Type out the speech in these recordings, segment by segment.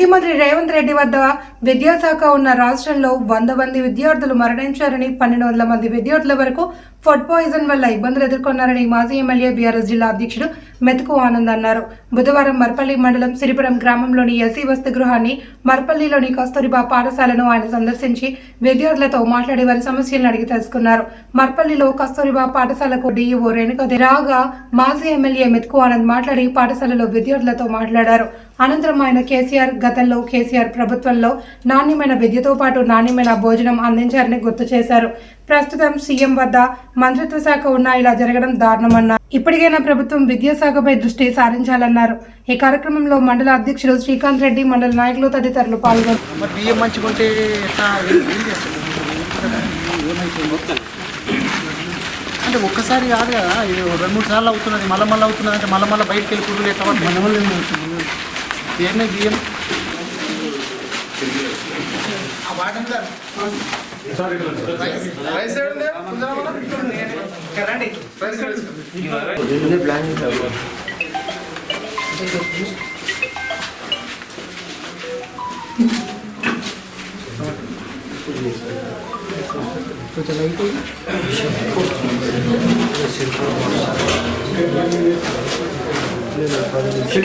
ముఖ్యమంత్రి రేవంత్ రెడ్డి వద్ద విద్యాశాఖ ఉన్న రాష్ట్రంలో వంద మంది విద్యార్థులు మరణించారని పన్నెండు వందల మంది విద్యార్థుల వరకు ఫుడ్ పాయిజన్ వల్ల ఇబ్బందులు ఎదుర్కొన్నారని మాజీ ఎమ్మెల్యే బీఆర్ఎస్ జిల్లా అధ్యక్షుడు మెతుకు ఆనంద్ అన్నారు. బుధవారం మర్పల్లి మండలం సిరిపురం గ్రామంలోని ఎస్సీ వసతి గృహాన్ని మర్పల్లిలోని కస్తూరిబా పాఠశాలను ఆయన సందర్శించి విద్యార్థులతో మాట్లాడి వారి సమస్యలను అడిగి తెలుసుకున్నారు. మర్పల్లిలో కస్తూరిబా పాఠశాలకు డీఈఓ రేణుక రాగా మాజీ ఎమ్మెల్యే మెతుకు ఆనంద్ మాట్లాడి పాఠశాలలో విద్యార్థులతో మాట్లాడారు. అనంతరం ఆయన కేసీఆర్ గతంలో కేసీఆర్ ప్రభుత్వంలో నాణ్యమైన విద్యతో పాటు నాణ్యమైన భోజనం అందించారని గుర్తు చేశారు. ప్రస్తుతం సీఎం వద్ద మంత్రిత్వ శాఖ ఉన్నా ఇలా జరగడం దారుణమన్నారు. ఇప్పటికైనా ప్రభుత్వం విద్యాశాఖపై దృష్టి సారించాలన్నారు. ఈ కార్యక్రమంలో మండల అధ్యక్షుడు శ్రీకాంత్ రెడ్డి మండల నాయకులు తదితరులు పాల్గొన్నారు. అంటే ఒక్కసారి కాదు కదా ఇది రెండు మూడు సార్లు అవుతున్నది మళ్ళీ మళ్ళీ అవుతున్నది అంటే మళ్ళీ మళ్ళీ బయటకు వెళ్ళి మన వల్ల ఏమే బియ్యం ఆ వాటం సార్.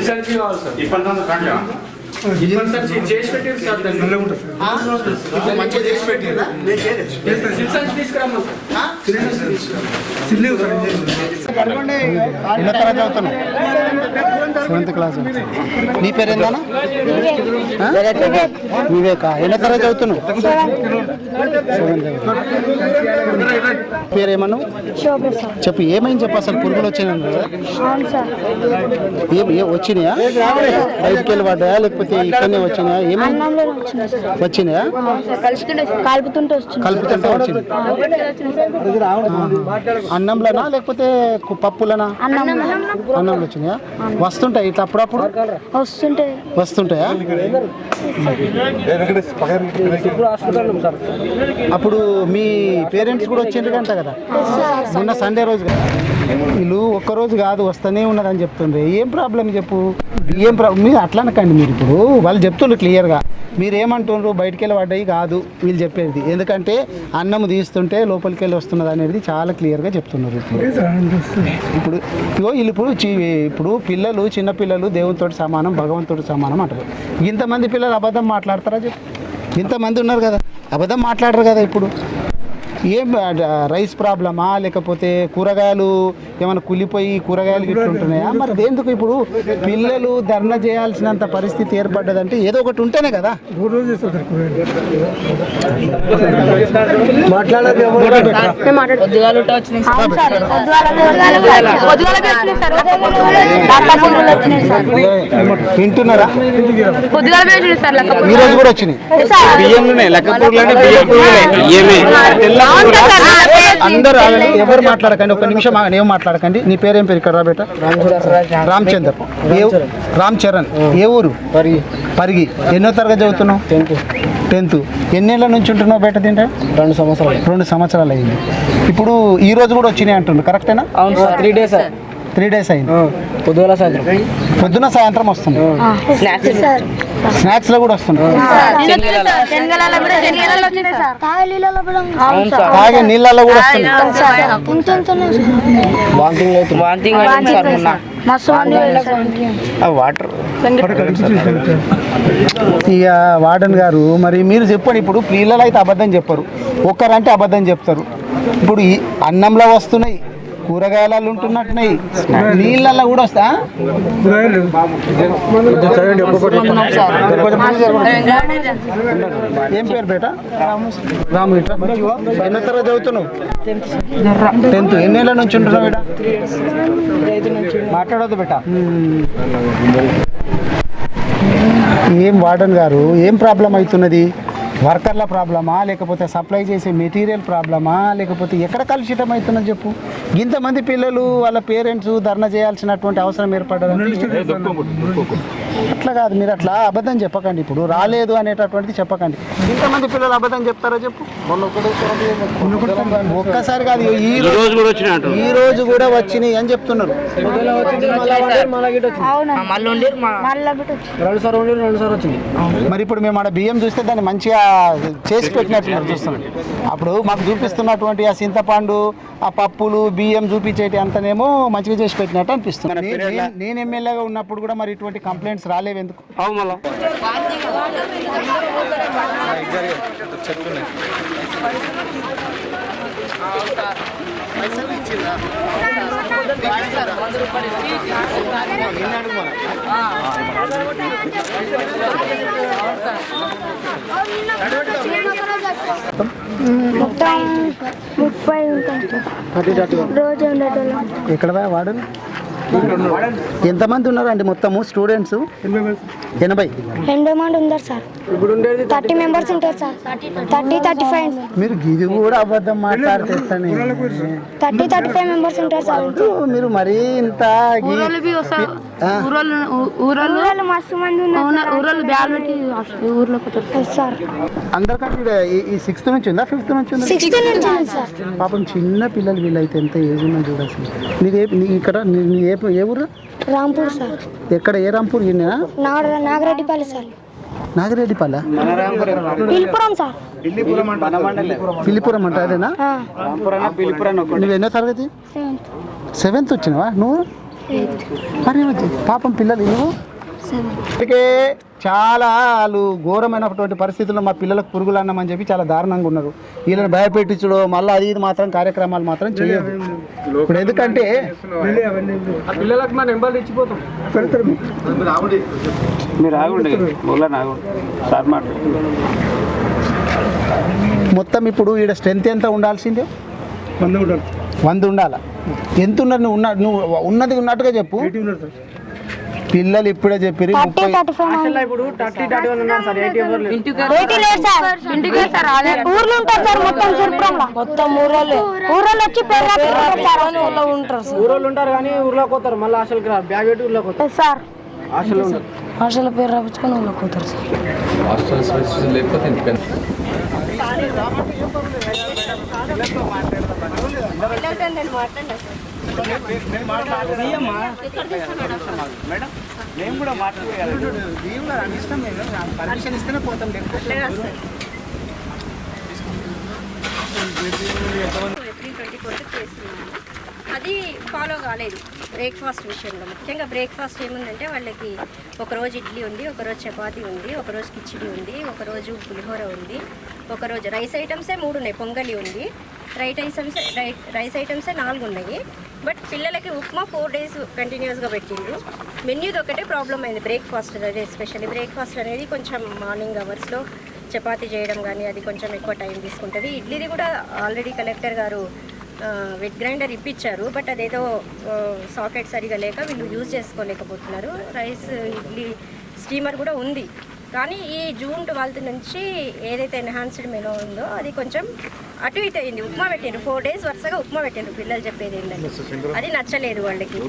సెన్సీ కావాలి సార్. ఇప్పటి సిక్స్ సెన్స్ తీసుకురమ్మా సార్ ఎన్నో తరగతి చదువుతున్నావు? Seventh class. నీ పేరు ఏందన్నా వివేక. ఎన్నో తరగతి చదువుతున్నావు? పేరు ఏమన్నావు చెప్పు ఏమైంది చెప్పు అసలు పురుగులు వచ్చినాయి వచ్చినాయా? బయటికి వెళ్ళి పడ్డాయా లేకపోతే ఇక్కడనే వచ్చినాయా? ఏమైంది? అన్నంలో వచ్చింది సార్. వచ్చినాయా? కలుపుతుంటే వస్తుంది కలుపుతుంటే వచ్చింది. అన్నంలోనా? లేకపోతే పప్పులనా? అన్నం. అన్నంలో వచ్చినాయా వస్తుంటాయి ఇట్లా అప్పుడప్పుడు? వస్తుంటే వస్తుంటాయా? అప్పుడు మీ పేరెంట్స్ కూడా వచ్చిండ్రు కంట కదా మొన్న సండే రోజు కదా. వీళ్ళు ఒక్కరోజు కాదు వస్తూనే ఉన్నదని చెప్తుండ్రు. ఏం ప్రాబ్లం చెప్పు? ఏం ప్రాబ్లం మీరు అట్లా అనకండి మీరు ఇప్పుడు. వాళ్ళు చెప్తుండ్రు క్లియర్గా. మీరు ఏమంటుండ్రు బయటికి వెళ్ళి పడ్డాయి కాదు వీళ్ళు చెప్పేది. ఎందుకంటే అన్నం తీస్తుంటే లోపలికి వెళ్ళి వస్తున్నది అనేది చాలా క్లియర్గా చెప్తున్నారు ఇప్పుడు ఇగో వీళ్ళు ఇప్పుడు ఇప్పుడు పిల్లలు చిన్న పిల్లలు దేవునితోటి సమానం భగవంతుడు సమానం అంటారు. ఇంతమంది పిల్లలు అబద్ధం మాట్లాడతారా చెప్పు. ఇంతమంది ఉన్నారు కదా అబద్ధం మాట్లాడరు కదా ఇప్పుడు. ఏం రైస్ ప్రాబ్లమా లేకపోతే కూరగాయలు ఏమైనా కులిపోయి కూరగాయలు గిట్ల ఉంటున్నాయా? మరి దేందుకు ఇప్పుడు పిల్లలు ధర్నా చేయాల్సినంత పరిస్థితి ఏర్పడ్డదంటే ఏదో ఒకటి ఉంటేనే కదా. వింటున్నారా? ఈ రోజు కూడా వచ్చినాయి. బియ్యంలోనే బియ్యం అందరూ. ఎవరు మాట్లాడకండి. ఒక నిమిషం ఆగండి. ఏం మాట్లాడకండి. నీ పేరేం పేరు ఇక్కడ బేట? రామచందర్ రామ్ చరణ్. ఏ ఊరు? పరిగి. పరిగి. ఎన్నో తరగతి చదువుతున్నావు? టెన్త్. టెన్త్. ఎన్నేళ్ళ నుంచి ఉంటున్నావు బేట తింటే? రెండు సంవత్సరాలు. రెండు సంవత్సరాలు అయింది. ఇప్పుడు ఈ రోజు కూడా వచ్చినాయి అంటుండ్రు కరెక్టేనా అవును sir. Three days three days అయింది. పొద్దుగల సాయంత్రం. పొద్దున సాయంత్రం వస్తుంది. సార్ స్నాక్స్లో కూడా వస్తుంది. శనగలలో కూడా శనగలలో వచ్చినాయి సార్. తాగలీలలో కూడా అవును సార్. తాగే నీళ్ళల్లో కూడా వస్తుంది. వాటర్ ఇక వార్డెన్ గారు మరి మీరు చెప్పండి ఇప్పుడు పిల్లలు అయితే అబద్ధం చెప్పరు. ఒక్కరంటే అబద్ధం చెప్తారు. ఇప్పుడు అన్నంలో వస్తున్నాయి కూరగాయలలో ఉంటున్నట్టున్నాయి. నీళ్ళల్లో కూడా వస్తా ఏం పేరు బేట? రాము ఎన్న తరగతి చదువుతున్నావు? టెన్త్. ఎన్నేళ్ళ నుంచి ఉంటున్నావు బేట? బేట. ఏం వార్డన్ గారు? ఏం ప్రాబ్లం అవుతున్నది? వర్కర్ల ప్రాబ్లమా లేకపోతే సప్లై చేసే మెటీరియల్ ప్రాబ్లమా లేకపోతే ఎక్కడ కలుషితం అవుతుందని చెప్పు. ఇంతమంది పిల్లలు వాళ్ళ పేరెంట్స్ ధర్నా చేయాల్సినటువంటి అవసరం ఏర్పడ్డది అట్లా కాదు మీరు అట్లా అబద్ధం చెప్పకండి ఇప్పుడు. రాలేదు అనేటటువంటిది చెప్పకండి. ఇంతమంది పిల్లలు అబద్ధం చెప్తారో చెప్పు? ఒక్కసారి కాదు ఈ రోజు కూడా వచ్చినట్టు ఈ రోజు కూడా వచ్చినాయి అని చెప్తున్నారు. మరి ఇప్పుడు మేము ఆడ బియ్యం చూస్తే దాన్ని మంచిగా చేసి పెట్టినట్టున్నారు చూస్తున్నాం అప్పుడు మాకు చూపిస్తున్నటువంటి ఆ చింతపండు ఆ పప్పులు బియ్యం చూపించేటి అంతనేమో మంచిగా చేసి పెట్టినట్టు అనిపిస్తుంది. నేను ఎమ్మెల్యేగా ఉన్నప్పుడు కూడా మరి ఇటువంటి కంప్లైంట్స్ రాలేవు ఎందుకు అవు మళ్ళా. మొత్తం ముప్పై ఉంటాయి. రోజు ఉండేటోళ్ళం. ఎక్కడ వాడు? ఎంతమంది ఉన్నారండి మొత్తము స్టూడెంట్స్? ఎనభై. ఎనభై మంది ఉన్నారు సార్. ఇప్పుడు ఉండేది థర్టీ మెంబర్స్ ఉంటారు సార్. Thirty thirty five. మీరు ఇది కూడా అబద్ధం మాట్లాడితే? థర్టీ థర్టీ ఫైవ్ మెంబర్స్ ఉంటారు సార్. మీరు మరీ ఇంత ఊరోళ్ళు? ఊరోళ్ళు? మస్తు మంది ఊరోళ్ళు బ్యాల్ పెట్టి సార్. అందరికంటే ఈ- సిక్స్త్ నుంచి ఉందా? ఫిఫ్త్ నుంచి ఉందా? సిక్స్త్ నుంచి ఉంది సార్ పాపం చిన్న పిల్లలు వీళ్ళైతే ఎంత ఏజ్ ఉన్నా చూడాల్సింది నీది ఇక్కడ నీ- ఏ ఏ ఊరు? రాంపూర్ సార్ ఎక్కడ ఏ రాంపూర్ ఈయన నాగ నాగరెడ్డిపల్లి సార్ నాగిరెడ్డిపల్ల? పిల్లిపురం అంటే అదేనా? నువ్వు ఎన్నో తరగతి? సెవెంత్ సెవెంత్ వచ్చినావా నువ్వు? మరి పాపం పిల్లలు నువ్వు సెవెంత్ అందుకే చాలా వాళ్ళు ఘోరమైనటువంటి పరిస్థితుల్లో మా పిల్లలకు పురుగులు అన్నామని చెప్పి చాలా దారుణంగా ఉన్నారు. వీళ్ళని భయపెట్టించడం మళ్ళీ అది ఇది మాత్రం కార్యక్రమాలు మాత్రం చేయదు ఇప్పుడు ఎందుకంటే ఆ పిల్లలకు మా నెంబర్లు ఇచ్చిపోతాం మీరు ఆగుండి సార్ మొత్తం ఇప్పుడు ఈడ స్ట్రెంత్ ఎంత ఉండాల్సిందే? వంద ఉండాలా? ఎంత ఉన్నారు నువ్వు ఉన్న నువ్వు ఉన్నది ఉన్నట్టుగా చెప్పు. పిల్లలు ఇప్పుడే చెప్పిరి ముప్పై ఊర్లో ఉంటారు సార్ మొత్తం సురపురంలో మొత్తం ఊరోళ్ళు ఊరోళ్ళు వచ్చి పేరు రాసుకుంటారు సార్ ఊర్లో ఉంటారు ఊరోళ్ళు ఉంటారు కానీ ఊర్లోకి పోతారు మళ్ళీ హాస్టల్కి బ్యాగ్ పెట్టి ఊర్లోకి పోతారు. సార్. హాస్టల్లో ఉంటారు హాస్టల్ పేరు రాపించుకొని ఊళ్ళోకి పోతారు సార్. ఏప్రిల్ ట్వంటీ ఫోర్త్ చేస్తున్నాము అది ఫాలో కాలేదు. బ్రేక్ఫాస్ట్ విషయంలో. ముఖ్యంగా బ్రేక్ఫాస్ట్ ఏముందంటే వాళ్ళకి ఒకరోజు ఇడ్లీ ఉంది ఒకరోజు చపాతీ ఉంది ఒకరోజు కిచిడి ఉంది ఒకరోజు పులిహోర ఉంది ఒకరోజు రైస్ ఐటమ్సే మూడు ఉన్నాయి. పొంగలి ఉంది రైట్ ఐటమ్స్ రైస్ ఐటమ్సే నాలుగు ఉన్నాయి. బట్ పిల్లలకి ఉప్మా ఫోర్ డేస్ కంటిన్యూస్గా పెట్టిండ్రు. మెన్యూది ఒకటే ప్రాబ్లం అయింది. బ్రేక్ఫాస్ట్ అదే ఎస్పెషల్లీ బ్రేక్ఫాస్ట్ అనేది కొంచెం మార్నింగ్ అవర్స్లో చపాతీ చేయడం కానీ అది కొంచెం ఎక్కువ టైం తీసుకుంటుంది. ఇడ్లీది కూడా ఆల్రెడీ కలెక్టర్ గారు వెట్ గ్రైండర్ ఇప్పించారు బట్ అదేదో సాకెట్ సరిగా లేక వీళ్ళు యూజ్ చేసుకోలేకపోతున్నారు. రైస్ ఇడ్లీ స్టీమర్ కూడా ఉంది. కానీ ఈ జూన్ ట్వెల్త్ నుంచి ఏదైతే ఎన్హాన్స్డ్ మెనూ ఉందో అది కొంచెం అటు ఇటు అయింది. ఉప్మా పెట్టిండ్రు. ఫోర్ డేస్ వరుసగా ఉప్మా పెట్టిండ్రు. పిల్లలు చెప్పేది ఏంటంటే. అది నచ్చలేదు వాళ్ళకి.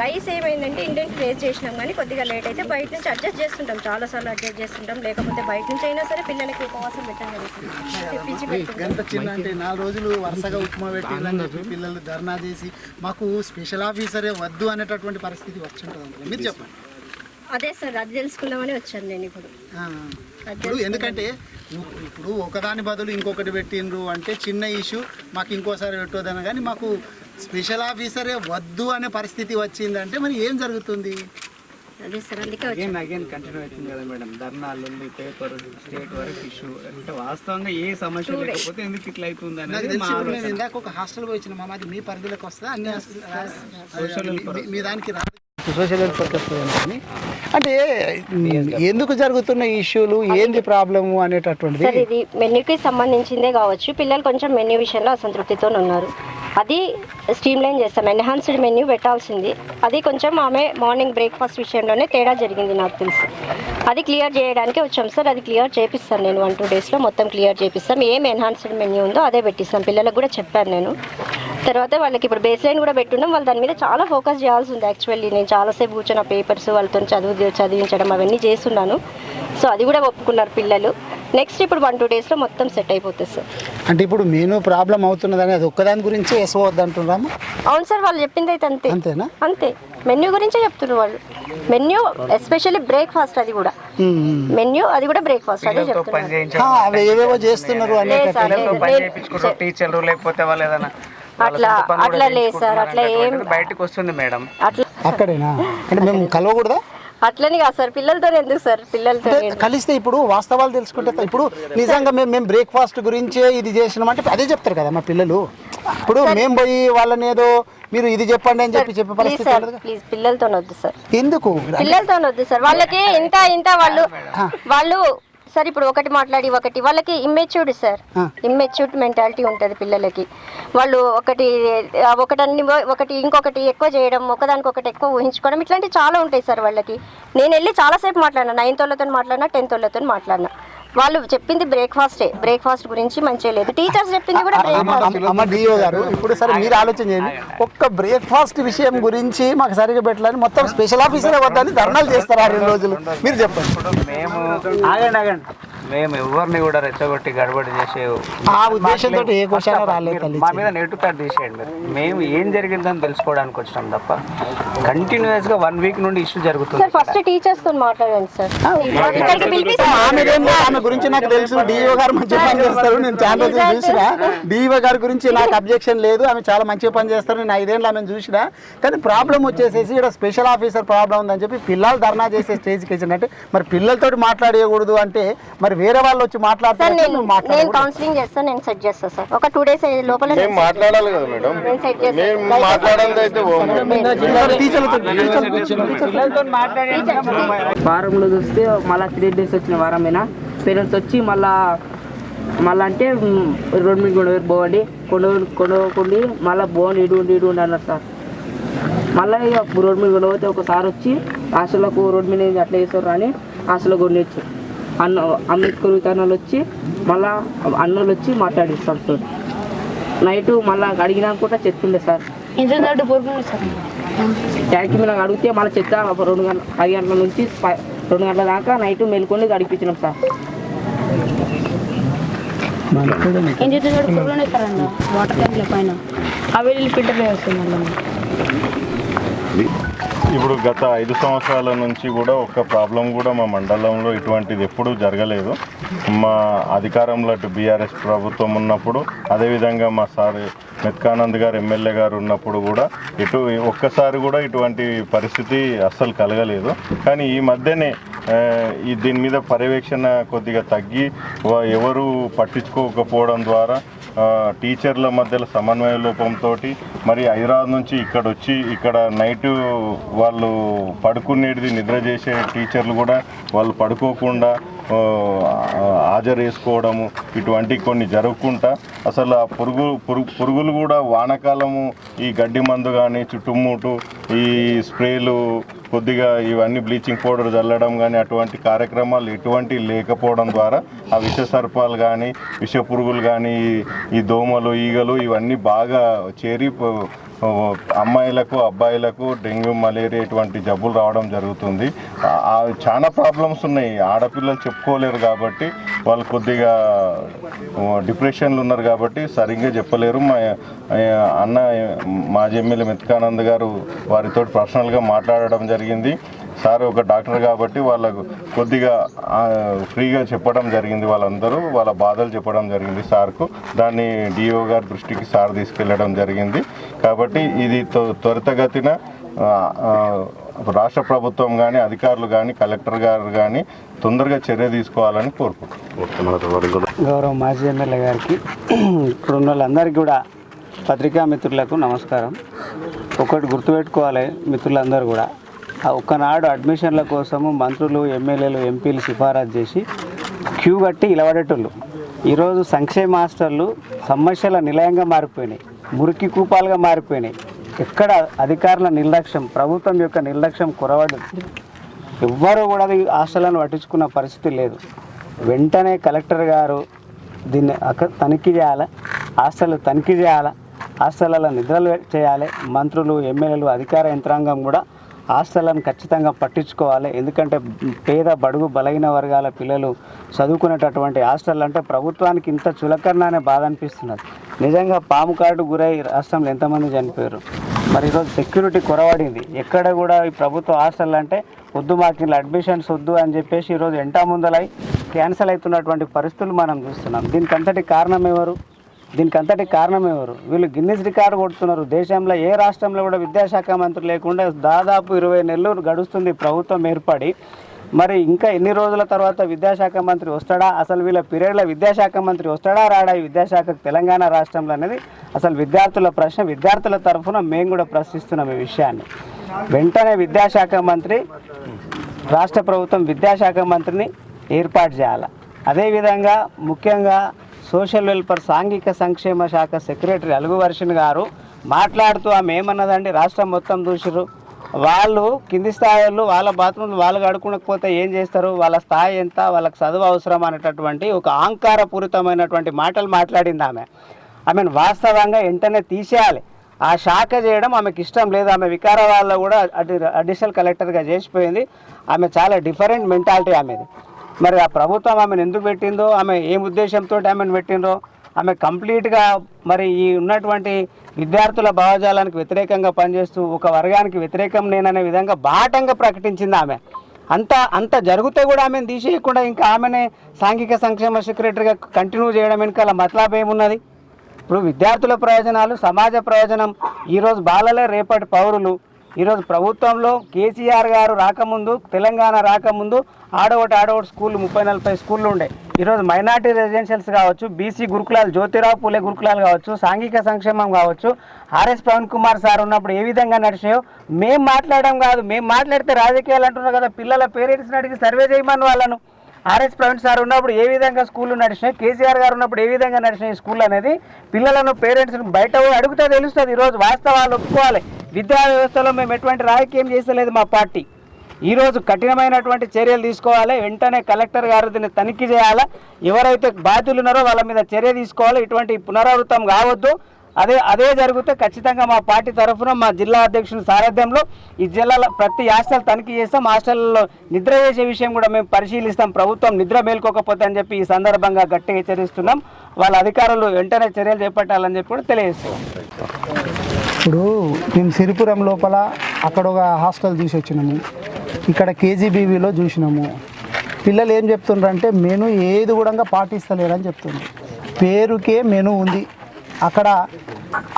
రైస్ ఏమైందంటే ఇండియన్ ఫేస్ చేసినాం కానీ కొద్దిగా లేట్ అయితే బయట నుంచి అడ్జస్ట్ చేస్తుంటాం. చాలాసార్లు అడ్జస్ట్ చేస్తుంటాం. లేకపోతే బయట నుంచి అయినా సరే పిల్లలకి ఉపవాసం పెట్టాం నాలుగు రోజులు వరుసగా ఉప్మా పెట్టిందని చెప్పి పిల్లలు ధర్నా చేసి మాకు స్పెషల్ ఆఫీసరే వద్దు అనేటటువంటి పరిస్థితి వచ్చి ఉంటుంది మీరు చెప్పండి. అదే సార్ అది తెలుసుకుందామని వచ్చాను నేను ఇప్పుడు. ఆ, ఇప్పుడు ఎందుకంటే ఇప్- ఇప్పుడు ఒకదాని బదులు ఇంకొకటి పెట్టిండ్రు అంటే చిన్న ఇష్యూ మాకు ఇంకోసారి పెట్టొద్దని కానీ మాకు స్పెషల్ ఆఫీసరే వద్దు అనే పరిస్థితి వచ్చిందంటే మరి ఏం జరుగుతుంది? అదే సార్ అందుకే వచ్చాను. అగైన్ అగైన్ కంటిన్యూ అవుతుంది కదా మేడం. ధర్నాలు పేపర్ స్టేట్ వరకు ఇష్యూ అంటే వాస్తవంగా ఏ సమస్య లేకపోతే ఎందుకు ఇట్లా అవుతుంది అనేది మా ఇందాక ఒక హాస్టల్ పోయి వచ్చిన మామ అది మీ పరిధిలోకి వస్తుందా? అన్ని హాస్టల్- మీ- మీ దానికి రాదు. సోషల్ వెల్ఫేర్ వస్తుంది అంటే ఎందుకు జరుగుతున్న ఇష్యూలు? ఏంది ప్రాబ్లము అనేటటువంటిది? సార్ ఇది మెన్యూకి సంబంధించిందే కావచ్చు. పిల్లలు కొంచెం మెన్యూ విషయంలో అసంతృప్తితో ఉన్నారు. అది స్ట్రీమ్ లైన్ చేస్తాం. ఎన్హాన్స్డ్ మెన్యూ పెట్టాల్సింది. అది కొంచెం ఆమె మార్నింగ్ బ్రేక్ఫాస్ట్ విషయంలోనే తేడా జరిగింది నాకు తెలిసి. అది క్లియర్ చేయడానికి వచ్చాం. సార్ అది క్లియర్ చేపిస్తాను నేను వన్ టూ డేస్లో. మొత్తం క్లియర్ చేపిస్తాం. ఏం ఎన్హాన్స్డ్ మెన్యూ ఉందో అదే పెట్టిస్తాం. పిల్లలకు కూడా చెప్పాను నేను. తర్వాత వాళ్ళకి ఇప్పుడు బేస్ లైన్ కూడా పెట్టున్నాం. వాళ్ళు దాని మీద చాలా ఫోకస్ చేయాల్సి ఉంది యాక్చువల్లీ నేను చాలాసేపు కూర్చున్న పేపర్స్ వాళ్ళతో చదువు చదివించడం అవన్నీ చేస్తున్నాను. సో అది కూడా ఒప్పుకున్నారు పిల్లలు. నెక్స్ట్ ఇప్పుడు వన్ టూ డేస్లో మొత్తం సెట్ అయిపోతుంది సార్. అంటే ఇప్పుడు మెనూ ప్రాబ్లం అవుతున్నదని అది ఒక్కదాని గురించి వేసుకోవద్దు అంటున్నాము అవును సార్ వాళ్ళు చెప్పింది అయితే అంతే. అంతేనా? అంతే. మెన్యూ గురించే చెప్తున్నారు వాళ్ళు. మెన్యూ ఎస్పెషల్లీ బ్రేక్ఫాస్ట్ అది కూడా. మెన్యూ అది కూడా బ్రేక్ఫాస్ట్ అదే చెప్తున్నారు. ఏవేవో చేస్తున్నారు టీచర్లు లేకపోతే వాళ్ళు ఏదైనా అట్లా- అట్లా లేదు సార్, అట్లా ఏం-. బయటకు వస్తుంది మేడం. అట్లా అక్కడేనా? అంటే మేము కలవకూడదా? అట్లని కాదు సార్ పిల్లలతో ఎందుకు సార్? పిల్లలతో అంటే కలిస్తే ఇప్పుడు వాస్తవాలు తెలుసుకుంటే ఇప్పుడు నిజంగా మేము మేము బ్రేక్ఫాస్ట్ గురించే ఇది చేసినామంటే అదే చెప్తారు కదా మా పిల్లలు. ఇప్పుడు మేము పోయి వాళ్ళని ఏదో మీరు ఇది చెప్పండి అని చెప్పి చెప్పే పరిస్థితి. ప్లీజ్ పిల్లలతో వద్దు సార్. ఎందుకు? పిల్లలతో వద్దు సార్. వాళ్ళకి ఇంత ఇంత వాళ్ళు వాళ్ళు సార్ ఇప్పుడు ఒకటి మాట్లాడి ఒకటి. వాళ్ళకి ఇమ్మెచ్యూర్డ్ సార్. ఇమ్మెచ్యూర్డ్ మెంటాలిటీ ఉంటుంది పిల్లలకి. వాళ్ళు ఒకటి ఒకటన్ని ఒకటి ఇంకొకటి ఎక్కువ చేయడం ఒకదానికి ఒకటి ఎక్కువ ఊహించుకోవడం ఇట్లాంటివి చాలా ఉంటాయి సార్ వాళ్ళకి. నేను వెళ్ళి చాలాసేపు మాట్లాడినా. నైన్త్ వాళ్ళతో మాట్లాడినా టెన్త్ వాళ్ళతో మాట్లాడినా. వాళ్ళు చెప్పింది బ్రేక్ఫాస్టే బ్రేక్ఫాస్ట్ గురించి మంచిగా లేదు. టీచర్స్ చెప్పింది కూడా బ్రేక్ఫాస్ట్ అమ్మ- అమ్మ డిఓ గారు ఇప్పుడు సరే మీరు ఆలోచన చేయండి. ఒక్క బ్రేక్ఫాస్ట్ విషయం గురించి మాకు సరిగా పెట్టాలని మొత్తం స్పెషల్ ఆఫీసర్ వద్దని ధర్నాలు చేస్తారు ఆ రెండు రోజులు. మీరు చెప్పండి. మేము ఆగండి ఆగండి. మేము ఎవరిని కూడా రెచ్చగొట్టి గడబడి చేసే ఆ ఉద్దేశంతో ఏ క్వశ్చన్ రాలేదు తల్లి మా మీద నెగిటివ్ థాట్ తీసేయండి మీరు. మేము ఏం జరిగిందని తెలుసుకోవడానికి వచ్చినాం తప్ప కంటిన్యూస్గా వన్ వీక్ నుండి ఇష్యూ జరుగుతుంది. సార్ ఫస్ట్ టీచర్స్తో మాట్లాడండి సార్ గురించి నాకు తెలుసు. డిఓ గారు మంచిగా పని చేస్తారు. నేను చాలా రోజులు చూసిన. డిఓ గారి గురించి నాకు అబ్జెక్షన్ లేదు. ఆమె చాలా మంచిగా పని చేస్తారు. నేను ఐదేళ్ళు ఆమె చూసిన. కానీ ప్రాబ్లం వచ్చేసేసి ఇక్కడ స్పెషల్ ఆఫీసర్ ప్రాబ్లం ఉందని చెప్పి పిల్లలు ధర్నా చేసే స్టేజ్కి వచ్చినట్టే మరి పిల్లలతో మాట్లాడేయకూడదు అంటే మరి వేరే వాళ్ళు వచ్చి సార్ మాట్లాడుతున్నారు నేను కౌన్సిలింగ్ చేస్తాను నేను సెట్ చేస్తాను సార్. ఒక టూ డేస్ లోపల మేము మాట్లాడాలి కదా మేడం. మేము మాట్లాడాలి అయితే వారంలో చూస్తే మళ్ళీ త్రీ డేస్ వచ్చిన వారమైనా పేరెంట్స్ వచ్చి మళ్ళా మళ్ళీ అంటే రోడ్ మీద కూడా పోవండి. కొండ కొండకుండి మళ్ళీ ఉండి ఇటు ఉండి అన్నారు సార్. మళ్ళీ ఇక రోడ్ మీద కూడా పోతే ఒకసారి వచ్చి హాస్టల్లకు రోడ్ మీద అట్లా చేస్తారు అని హాస్టల్లో కొన్ని వచ్చి. అన్న అంబేద్కర్ విధానాలు వచ్చి మళ్ళా అన్నలు వచ్చి మాట్లాడిస్తారు సార్. నైట్ మళ్ళీ అడిగినా కూడా చెప్తుండే సార్. ట్యాంక్ మీద అడిగితే మళ్ళీ చెత్త ఒక రెండు గంటల ఐదు గంటల నుంచి రెండు గంటల దాకా నైట్ మేల్కొని గడిపించినాం సార్. ఏం చేస్తున్నాడు? పొరుగునే ఇస్తారండి వాటర్ ట్యాంక్ల పైన. అవి ఫిల్టర్ చేస్తుంది మళ్ళీ ఇప్పుడు గత ఐదు సంవత్సరాల నుంచి కూడా ఒక ప్రాబ్లం కూడా మా మండలంలో ఇటువంటిది ఎప్పుడూ జరగలేదు. మా అధికారంలో అటు బీఆర్ఎస్ ప్రభుత్వం ఉన్నప్పుడు అదేవిధంగా మా సార్ మెత్కానంద్ గారు ఎమ్మెల్యే గారు ఉన్నప్పుడు కూడా ఇటు ఒక్కసారి కూడా ఇటువంటి పరిస్థితి అస్సలు కలగలేదు. కానీ ఈ మధ్యనే ఈ దీని మీద పర్యవేక్షణ కొద్దిగా తగ్గి ఎవరు పట్టించుకోకపోవడం ద్వారా టీచర్ల మధ్యలో సమన్వయ లోపంతో మరి హైదరాబాద్ నుంచి ఇక్కడ వచ్చి ఇక్కడ నైట్ వాళ్ళు పడుకునేది నిద్ర చేసే టీచర్లు కూడా వాళ్ళు పడుకోకుండా హాజరు వేసుకోవడము ఇటువంటి కొన్ని జరుగుకుంటా. అసలు ఆ పురుగు పురుగు పురుగులు కూడా వానకాలము ఈ గడ్డి మందు కానీ చుట్టుముట్టు ఈ స్ప్రేలు కొద్దిగా ఇవన్నీ బ్లీచింగ్ పౌడర్ చల్లడం కానీ అటువంటి కార్యక్రమాలు ఎటువంటి లేకపోవడం ద్వారా ఆ విష సర్పాలు కానీ విష పురుగులు కానీ ఈ దోమలు ఈగలు ఇవన్నీ బాగా చేరి అమ్మాయిలకు అబ్బాయిలకు డెంగ్యూ మలేరియా ఇటువంటి జబ్బులు రావడం జరుగుతుంది. చాలా ప్రాబ్లమ్స్ ఉన్నాయి. ఆడపిల్లలు చెప్పుకోలేరు కాబట్టి వాళ్ళు కొద్దిగా డిప్రెషన్లు ఉన్నారు కాబట్టి సరిగ్గా చెప్పలేరు. మా అన్న మాజీ ఎమ్మెల్యే మెత్కానంద్ గారు వారితో పర్సనల్గా మాట్లాడడం జరిగింది సార్ ఒక డాక్టర్ కాబట్టి వాళ్ళకు కొద్దిగా ఫ్రీగా చెప్పడం జరిగింది వాళ్ళందరూ వాళ్ళ బాధలు చెప్పడం జరిగింది సార్కు. దాన్ని డిఓ గారి దృష్టికి సార్ తీసుకెళ్ళడం జరిగింది. కాబట్టి ఇది త్వ- త్వరితగతిన రాష్ట్ర ప్రభుత్వం కానీ అధికారులు కానీ కలెక్టర్ గారు కానీ తొందరగా చర్య తీసుకోవాలని కోరుకుంటున్నాను గౌరవ మాజీ ఎమ్మెల్యే గారికి ఇప్పుడున్న వాళ్ళందరికీ కూడా పత్రికా మిత్రులకు నమస్కారం. ఒకటి గుర్తుపెట్టుకోవాలి మిత్రులందరూ కూడా. ఒకనాడు అడ్మిషన్ల కోసము మంత్రులు ఎమ్మెల్యేలు ఎంపీలు సిఫారసు చేసి క్యూ కట్టి ఇలవడేటోళ్ళు. ఈరోజు సంక్షేమ హాస్టళ్ళు సమస్యల నిలయంగా మారిపోయినాయి. మురికి కూపాలుగా మారిపోయినాయి. ఎక్కడ అధికారుల నిర్లక్ష్యం ప్రభుత్వం యొక్క నిర్లక్ష్యం కురవడం ఎవ్వరూ కూడా ఈ హాస్టళ్ళను పట్టించుకున్న పరిస్థితి లేదు. వెంటనే కలెక్టర్ గారు దీన్ని తనిఖీ చేయాలా? హాస్టల్ తనిఖీ చేయాలా? హాస్టళ్ళలో నిద్రలు చేయాలి? మంత్రులు ఎమ్మెల్యేలు అధికార యంత్రాంగం కూడా హాస్టళ్ళను ఖచ్చితంగా పట్టించుకోవాలి. ఎందుకంటే పేద బడుగు బలహీన వర్గాల పిల్లలు చదువుకునేటటువంటి హాస్టల్ అంటే ప్రభుత్వానికి ఇంత చులకన అనే బాధ అనిపిస్తున్నది. నిజంగా పాము కార్డు గురై రాష్ట్రంలో ఎంతమంది చనిపోయారు? మరి ఈరోజు సెక్యూరిటీ కొరవడింది. ఎక్కడ కూడా ఈ ప్రభుత్వ హాస్టల్ అంటే వద్దు మాకు ఇలా అడ్మిషన్స్ వద్దు అని చెప్పేసి ఈరోజు ఎంటా ముందలై క్యాన్సిల్ అవుతున్నటువంటి పరిస్థితులు మనం చూస్తున్నాం. దీనికి అంతటి కారణం ఎవరు? దీనికి అంతటి కారణం ఎవరు? వీళ్ళు గిన్నిస్ రికార్డు కొడుతున్నారు. దేశంలో ఏ రాష్ట్రంలో కూడా విద్యాశాఖ మంత్రి లేకుండా దాదాపు ఇరవై నెలలు గడుస్తుంది ప్రభుత్వం ఏర్పడి. మరి ఇంకా ఎన్ని రోజుల తర్వాత విద్యాశాఖ మంత్రి వస్తాడా? అసలు వీళ్ళ పీరియడ్లో విద్యాశాఖ మంత్రి వస్తాడా? రాడా ఈ విద్యాశాఖకు తెలంగాణ రాష్ట్రంలో అనేది అసలు విద్యార్థుల ప్రశ్న. విద్యార్థుల తరఫున మేము కూడా ప్రశ్నిస్తున్నాం ఈ విషయాన్ని. వెంటనే విద్యాశాఖ మంత్రి రాష్ట్ర ప్రభుత్వం విద్యాశాఖ మంత్రిని ఏర్పాటు చేయాలి. అదేవిధంగా ముఖ్యంగా సోషల్ వెల్ఫేర్ సాంఘిక సంక్షేమ శాఖ సెక్రటరీ అలుగు వర్షన్ గారు మాట్లాడుతూ ఆమె ఏమన్నదండి? రాష్ట్రం మొత్తం చూసిర్రు వాళ్ళు కింది స్థాయిలో వాళ్ళ బాత్రూమ్లు వాళ్ళు కడుక్కోకపోతే ఏం చేస్తారు? వాళ్ళ స్థాయి ఎంత? వాళ్ళకి చదువు అవసరం అనేటటువంటి ఒక ఆంకారపూరితమైనటువంటి మాటలు మాట్లాడింది ఆమె. ఆమెను వాస్తవంగా వెంటనే తీసేయాలి. ఆ శాఖ చేయడం ఆమెకి ఇష్టం లేదు. ఆమె వికారాబాద్లో కూడా అడి అడిషనల్ కలెక్టర్గా చేసిపోయింది. ఆమె చాలా డిఫరెంట్ మెంటాలిటీ ఆమెది. మరి ఆ ప్రభుత్వం ఆమెను ఎందుకు పెట్టిందో ఆమె ఏం ఉద్దేశంతో ఆమెను పెట్టిందో ఆమె కంప్లీట్గా మరి ఈ ఉన్నటువంటి విద్యార్థుల భావజాలానికి వ్యతిరేకంగా పనిచేస్తూ ఒక వర్గానికి వ్యతిరేకం నేననే విధంగా బాటంగా ప్రకటించింది ఆమె. అంత అంత జరిగితే కూడా ఆమెను తీసేయకుండా ఇంకా ఆమెనే సాంఘిక సంక్షేమ సెక్రటరీగా కంటిన్యూ చేయడం వెనకాల మతలాభ ఏమున్నది? ఇప్పుడు విద్యార్థుల ప్రయోజనాలు సమాజ ప్రయోజనం ఈరోజు బాలలే రేపటి పౌరులు ఈరోజు ప్రభుత్వంలో కేసీఆర్ గారు రాకముందు తెలంగాణ రాకముందు ఆడవటి ఆడోటి స్కూళ్ళు ముప్పై నలభై స్కూళ్ళు ఉండే. ఈరోజు మైనార్టీ రెసిడెన్షియల్స్ కావచ్చు బీసీ గురుకులాలు జ్యోతిరావు పూలే గురుకులాలు కావచ్చు సాంఘిక సంక్షేమం కావచ్చు ఆర్ఎస్ పవన్ కుమార్ సార్ ఉన్నప్పుడు ఏ విధంగా నడిచినాయో మేము మాట్లాడడం కాదు. మేము మాట్లాడితే రాజకీయాలు అంటున్నారు కదా పిల్లల పేరెంట్స్ని అడిగి సర్వే చేయమని వాళ్ళను. ఆర్ఎస్ ప్రవీణ్ సార్ ఉన్నప్పుడు ఏ విధంగా స్కూళ్ళు నడిచినాయి కేసీఆర్ గారు ఉన్నప్పుడు ఏ విధంగా నడిచినాయి స్కూల్ అనేది పిల్లలను పేరెంట్స్ని బయట పోయి అడిగితే తెలుస్తుంది ఈరోజు వాస్తవాలు ఒప్పుకోవాలి. విద్యా వ్యవస్థలో మేము ఎటువంటి రాజకీయం చేసలేదు మా పార్టీ. ఈరోజు కఠినమైనటువంటి చర్యలు తీసుకోవాలి. వెంటనే కలెక్టర్ గారు దీన్ని తనిఖీ చేయాలా? ఎవరైతే బాధ్యులు ఉన్నారో వాళ్ళ మీద చర్య తీసుకోవాలి. ఇటువంటి పునరావృతం కావద్దు. అదే అదే జరిగితే ఖచ్చితంగా మా పార్టీ తరఫున మా జిల్లా అధ్యక్షుని సారథ్యంలో ఈ జిల్లాలో ప్రతి హాస్టల్ తనిఖీ చేస్తాం. హాస్టల్లో నిద్ర చేసే విషయం కూడా మేము పరిశీలిస్తాం. ప్రభుత్వం నిద్ర మేల్కోకపోతే అని చెప్పి ఈ సందర్భంగా గట్టిగా హెచ్చరిస్తున్నాం. వాళ్ళ అధికారులు వెంటనే చర్యలు చేపట్టాలని చెప్పి కూడా తెలియజేస్తున్నాం. ఇప్పుడు మేము సిరిపురం లోపల అక్కడ ఒక హాస్టల్ చూసి వచ్చినాము. ఇక్కడ కేజీబీవీలో చూసినాము. పిల్లలు ఏం చెప్తుండ్రంటే మెను ఏది కూడా పాటిస్తలేరని చెప్తుంది పేరుకే మెను ఉంది. అక్కడ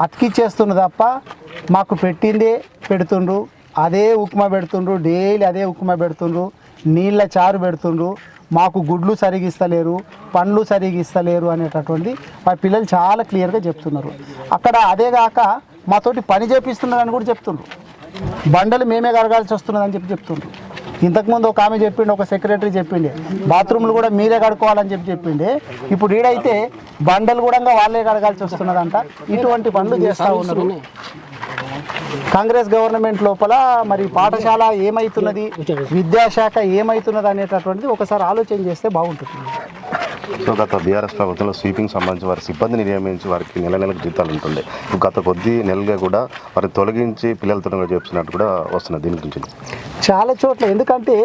అతికిచ్చేస్తున్న తప్ప మాకు పెట్టిందే పెడుతుండ్రు. అదే ఉప్మా పెడుతుండ్రు డైలీ అదే ఉప్మా పెడుతుండ్రు. నీళ్ళ చారు పెడుతుండ్రు. మాకు గుడ్లు సరిగిస్తలేరు పండ్లు సరిగిస్తలేరు అనేటటువంటి మా పిల్లలు చాలా క్లియర్గా చెప్తున్నారు. అక్కడ అదే కాక మాతోటి పని చేపిస్తున్నారని కూడా చెప్తుండ్రు. బండలు మేమే కడగాల్సి వస్తున్నదని చెప్పి చెప్తుండ్రు. ఇంతకుముందు ఒక ఆమె చెప్పిండు ఒక సెక్రటరీ చెప్పిండే. బాత్రూమ్లు కూడా మీరే కడుక్కోవాలని చెప్పి చెప్పిండే. ఇప్పుడు ఈడైతే బండలు కూడా వాళ్ళే కడగాల్సి వస్తున్నదంట. ఇటువంటి పనులు చేస్తూ ఉన్నారు. కాంగ్రెస్ గవర్నమెంట్ లోపల మరి పాఠశాల ఏమైతున్నది? విద్యాశాఖ ఏమైతున్నది అనేటటువంటిది ఒకసారి ఆలోచన చేస్తే బాగుంటుంది. సో గత బీఆర్ఎస్ ప్రభుత్వంలో స్వీపింగ్ సంబంధించి వారి సిబ్బందిని నియమించి వారికి నెల నెలకు జీతాలు ఉంటుండే గత కొద్ది నెలలుగా కూడా వారిని తొలగించి పిల్లలతో చేస్తున్నట్టు కూడా వస్తున్నది దీని గురించి. చాలా చోట్ల ఎందుకంటే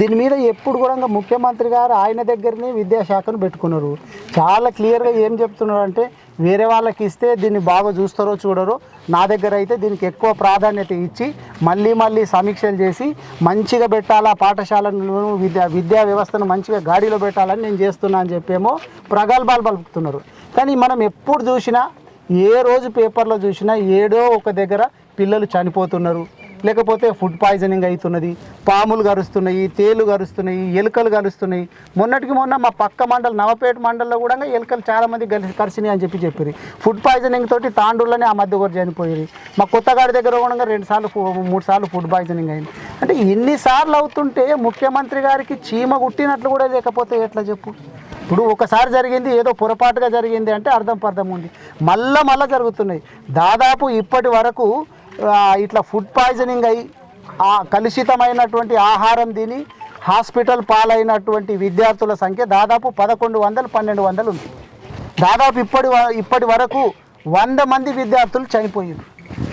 దీని మీద ఎప్పుడు కూడా ముఖ్యమంత్రి గారు ఆయన దగ్గరనే విద్యాశాఖను పెట్టుకున్నారు. చాలా క్లియర్గా ఏం చెప్తున్నారు అంటే వేరే వాళ్ళకి ఇస్తే దీన్ని బాగా చూస్తారో చూడరో నా దగ్గర అయితే దీనికి ఎక్కువ ప్రాధాన్యత ఇచ్చి మళ్ళీ మళ్ళీ సమీక్షలు చేసి మంచిగా పెట్టాలా పాఠశాలను విద్యా విద్యా వ్యవస్థను మంచిగా గాడిలో పెట్టాలని నేను చేస్తున్నా అని చెప్పేమో ప్రగల్భాలు పలుకుతున్నారు. కానీ మనం ఎప్పుడు చూసినా ఏ రోజు పేపర్లో చూసినా ఏడో ఒక దగ్గర పిల్లలు చనిపోతున్నారు. లేకపోతే ఫుడ్ పాయిజనింగ్ అవుతున్నది పాములు గరుస్తున్నాయి తేలు గరుస్తున్నాయి ఎలుకలు గరుస్తున్నాయి మొన్నటికి మొన్న మా పక్క మండలం నవపేట మండలంలో కూడా ఎలుకలు చాలామంది గలి కలిసినాయి అని చెప్పి చెప్పింది ఫుడ్ పాయిజనింగ్ తోటి తాండూరులోనే ఆ మధ్య ఒకరు చనిపోయేది మా కొత్తగాడి దగ్గర కూడా రెండు సార్లు మూడు సార్లు ఫుడ్ పాయిజనింగ్ అయింది. అంటే ఎన్నిసార్లు అవుతుంటే ముఖ్యమంత్రి గారికి చీమ కుట్టినట్లు కూడా లేకపోతే ఎట్లా చెప్పు? ఇప్పుడు ఒకసారి జరిగింది ఏదో పొరపాటుగా జరిగింది అంటే అర్థం పర్థం ఉంది. మళ్ళా మళ్ళా జరుగుతున్నాయి. దాదాపు ఇప్పటి వరకు ఇట్లా ఫుడ్ పాయిజనింగ్ అయ్యి కలుషితమైనటువంటి ఆహారం తిని హాస్పిటల్ పాలైనటువంటి విద్యార్థుల సంఖ్య దాదాపు పదకొండు వందలు పన్నెండు వందలు ఉంది. దాదాపు ఇప్పటి వ- ఇప్పటి వరకు వంద మంది విద్యార్థులు చనిపోయారు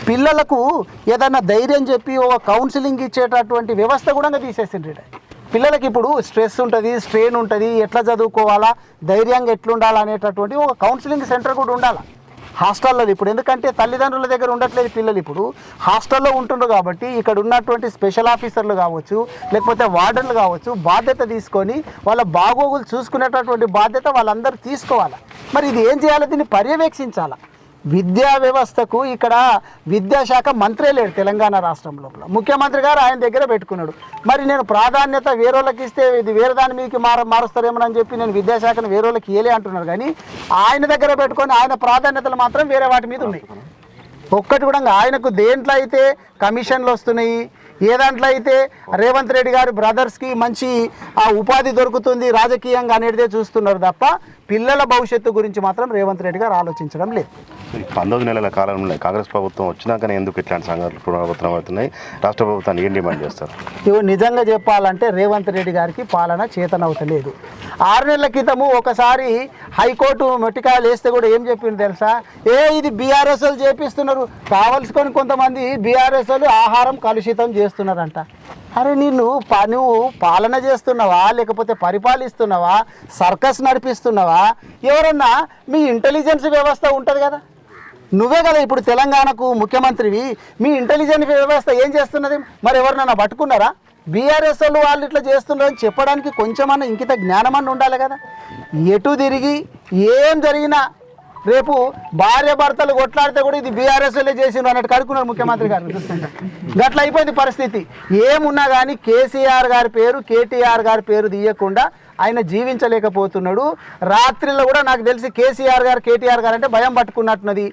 పిల్లలకు ఏదైనా ధైర్యం చెప్పి ఒక కౌన్సిలింగ్ ఇచ్చేటటువంటి వ్యవస్థ కూడా తీసేసిండ్రు పిల్లలకి ఇప్పుడు స్ట్రెస్ ఉంటుంది స్ట్రెయిన్ ఉంటుంది ఎట్లా చదువుకోవాలా ధైర్యంగా ఎట్లుండాలా అనేటటువంటి ఒక కౌన్సిలింగ్ సెంటర్ కూడా ఉండాలి? హాస్టల్లో ఇప్పుడు. ఎందుకంటే తల్లిదండ్రుల దగ్గర ఉండట్లేదు పిల్లలు ఇప్పుడు. హాస్టల్లో ఉంటుండ్రు కాబట్టి ఇక్కడ ఉన్నటువంటి స్పెషల్ ఆఫీసర్లు కావచ్చు లేకపోతే వార్డన్లు కావచ్చు బాధ్యత తీసుకొని వాళ్ళ బాగోగులు చూసుకునేటటువంటి బాధ్యత వాళ్ళందరూ తీసుకోవాలి? మరి ఇది ఏం చేయాలి? దీన్ని పర్యవేక్షించాలా? విద్యా వ్యవస్థకు ఇక్కడ విద్యాశాఖ మంత్రే లేడు తెలంగాణ రాష్ట్రం లోపల. ముఖ్యమంత్రి గారు ఆయన దగ్గర పెట్టుకున్నాడు. మరి నేను ప్రాధాన్యత వేరేళ్ళకి ఇస్తే ఇది వేరే దాని మీకు మార మారుస్తారేమోనని చెప్పి నేను విద్యాశాఖను వేరేళ్ళకి ఇయలే అంటున్నారు. కానీ ఆయన దగ్గర పెట్టుకొని ఆయన ప్రాధాన్యతలు మాత్రం వేరే వాటి మీద ఉన్నాయి. ఒక్కటి కూడా ఆయనకు దేంట్లో అయితే కమిషన్లు వస్తున్నాయి ఏ దాంట్లో అయితే రేవంత్ రెడ్డి గారి బ్రదర్స్కి మంచి ఆ ఉపాధి దొరుకుతుంది రాజకీయంగా అనేటిదే చూస్తున్నారు తప్ప పిల్లల భవిష్యత్తు గురించి మాత్రం రేవంత్ రెడ్డి గారు ఆలోచించడం లేదు. పంతొమ్మిది నెలల కాలంలో కాంగ్రెస్ ప్రభుత్వం వచ్చినాకనే ఎందుకు ఇట్లాంటి సంఘటనలు పునరావృతం అవుతున్నాయి? రాష్ట్ర ప్రభుత్వాన్ని ఏం డిమాండ్ చేస్తారు? ఇవి నిజంగా చెప్పాలంటే రేవంత్ రెడ్డి గారికి పాలన చేతనవుతలేదు. ఆరు నెలల క్రితము ఒకసారి హైకోర్టు మొట్టికాయలు వేస్తే కూడా ఏం చెప్పింది తెలుసా? ఏ ఇది బీఆర్ఎస్ వాళ్ళు చేపిస్తున్నారు? కావలసుకొని కొంతమంది బీఆర్ఎస్ వాళ్ళు ఆహారం కలుషితం చేస్తున్నారంట. అరే నీళ్ళు ప- నువ్వు పాలన చేస్తున్నావా? లేకపోతే పరిపాలిస్తున్నావా? సర్కస్ నడిపిస్తున్నావా? ఎవరన్నా మీ ఇంటెలిజెన్స్ వ్యవస్థ ఉంటుంది కదా? నువ్వే కదా ఇప్పుడు తెలంగాణకు ముఖ్యమంత్రివి. మీ ఇంటెలిజెన్స్ వ్యవస్థ ఏం చేస్తున్నది? మరి ఎవరినైనా పట్టుకున్నారా? బీఆర్ఎస్ వాళ్ళు వాళ్ళు ఇట్లా చేస్తున్నారని చెప్పడానికి కొంచెమన్నా ఇంకిత జ్ఞానమన్నా ఉండాలి కదా? ఎటు తిరిగి ఏం జరిగినా రేపు భార్య భర్తలు కొట్లాడితే కూడా ఇది బీఆర్ఎస్ వాళ్ళే చేసిండ్రు అన్నట్టు కడుకున్నారు ముఖ్యమంత్రి గారు. గట్ల అయిపోయింది పరిస్థితి. ఏమున్నా కానీ కేసీఆర్ గారి పేరు కేటీఆర్ గారి పేరు తీయకుండా ఆయన జీవించలేకపోతున్నాడు. రాత్రిలో కూడా నాకు తెలిసి కేసీఆర్ గారు కేటీఆర్ గారు అంటే భయం పట్టుకున్నట్టున్నది.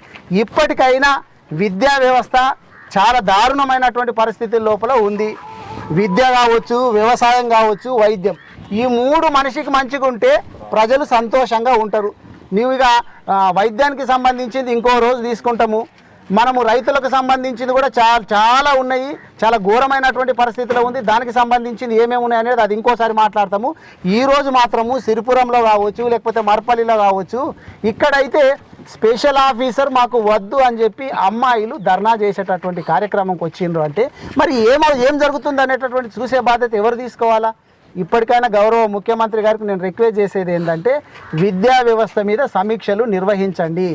ఇప్పటికైనా విద్యా వ్యవస్థ చాలా దారుణమైనటువంటి పరిస్థితుల లోపల ఉంది. విద్య కావచ్చు వ్యవసాయం కావచ్చు వైద్యం. ఈ మూడు మనిషికి మంచిగా ఉంటే ప్రజలు సంతోషంగా ఉంటారు. నీవు ఇక వైద్యానికి సంబంధించింది ఇంకో రోజు తీసుకుంటాము. మనము రైతులకు సంబంధించింది కూడా చాలా చాలా ఉన్నాయి. చాలా ఘోరమైనటువంటి పరిస్థితిలో ఉంది. దానికి సంబంధించింది ఏమేమి ఉన్నాయి అనేది అది ఇంకోసారి మాట్లాడతాము. ఈ రోజు మాత్రము సిరిపురంలో కావచ్చు లేకపోతే మర్పల్లిలో కావచ్చు ఇక్కడైతే స్పెషల్ ఆఫీసర్ మాకు వద్దు అని చెప్పి అమ్మాయిలు ధర్నా చేసేటటువంటి కార్యక్రమంకి వచ్చిండ్రు అంటే మరి ఏమో ఏం జరుగుతుంది అనేటటువంటి చూసే బాధ్యత ఎవరు తీసుకోవాలా? ఇప్పటికైనా గౌరవ ముఖ్యమంత్రి గారికి నేను రిక్వెస్ట్ చేసేది ఏంటంటే విద్యా వ్యవస్థ మీద సమీక్షలు నిర్వహించండి.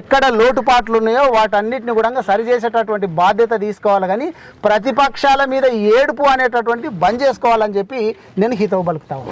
ఎక్కడ లోటుపాట్లు ఉన్నాయో వాటన్నిటిని కూడా సరిచేసేటటువంటి బాధ్యత తీసుకోవాలి కానీ ప్రతిపక్షాల మీద ఏడుపు అనేటటువంటి బంద్ చేసుకోవాలని చెప్పి నేను హితవు పలుకుతాను